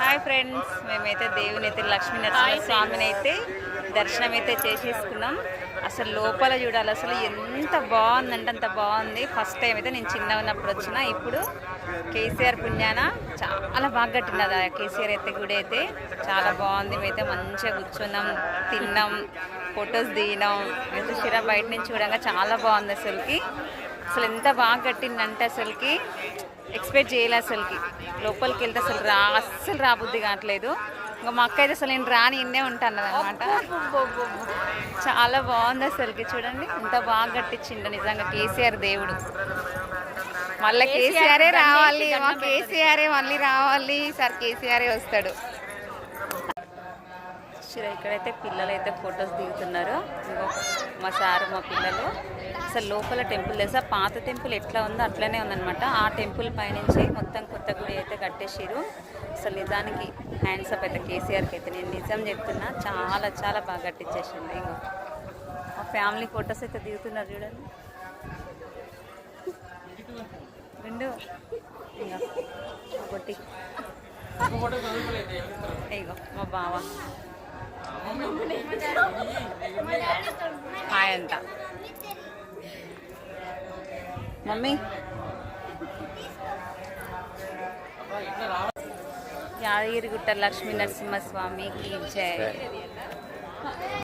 Hi friends మేమైతే దేవుని అయితే లక్ష్మీ నరసింహస్వామిని అయితే దర్శనం అయితే చేసేసుకున్నాం. అసలు లోపల చూడాలి అసలు ఎంత బాగుందంటే అంత బాగుంది. ఫస్ట్ టైం అయితే నేను చిన్న ఉన్నప్పుడు వచ్చిన ఇప్పుడు కేసీఆర్ పుణ్యాన చాలా బాగా కట్టినది కేసీఆర్ అయితే గుడి అయితే. చాలా బాగుంది మేమైతే మంచిగా కూర్చున్నాం తిన్నాం ఫొటోస్ దిగినాం. అయితే శిర బయట నుంచి చూడంగా చాలా బాగుంది అసలుకి. అసలు ఎంత బాగా కట్టిందంటే అసలుకి ఎక్స్పెక్ట్ చేయలే అసలుకి. లోపలికి వెళ్తే అసలు రా అస్సలు రాబుద్ది కావట్లేదు. ఇంకా మా అక్క అయితే అసలు నేను రాని ఇన్నే ఉంటాను అనమాట చాలా బాగుంది అసలుకి చూడండి. ఎంత బాగా కట్టించిండు నిజంగా కేసీఆర్ దేవుడు. మళ్ళీ కేసీఆరే రావాలి. మా కేసీఆరే మళ్ళీ రావాలి. సార్ కేసీఆరే వస్తాడు. వచ్చారు ఇక్కడైతే పిల్లలు అయితే ఫొటోస్ దిగుతున్నారు. మా సారు మా పిల్లలు. అసలు లోపల టెంపుల్ తెలుసా? పాత టెంపుల్ ఎట్లా ఉందో అట్లనే ఉందనమాట ఆ టెంపుల్ పైనుంచి మొత్తం కొత్త గుడి అయితే కట్టేసారు అసలు నిజానికి హ్యాండ్స్ అప్ అయితే కేసీఆర్కి అయితే నేను నిజం చెప్తున్నా చాలా చాలా బాగా కట్టించేసింది ఇంకో మా ఫ్యామిలీ ఫొటోస్ అయితే దిగుతున్నారు చూడండి. రెండు. ఇంకా ఒకటి. ఇగో మా బావ. హాయ్ అంత. మమ్మీ. యాదగిరిగుట్ట లక్ష్మీ నరసింహస్వామికి జై.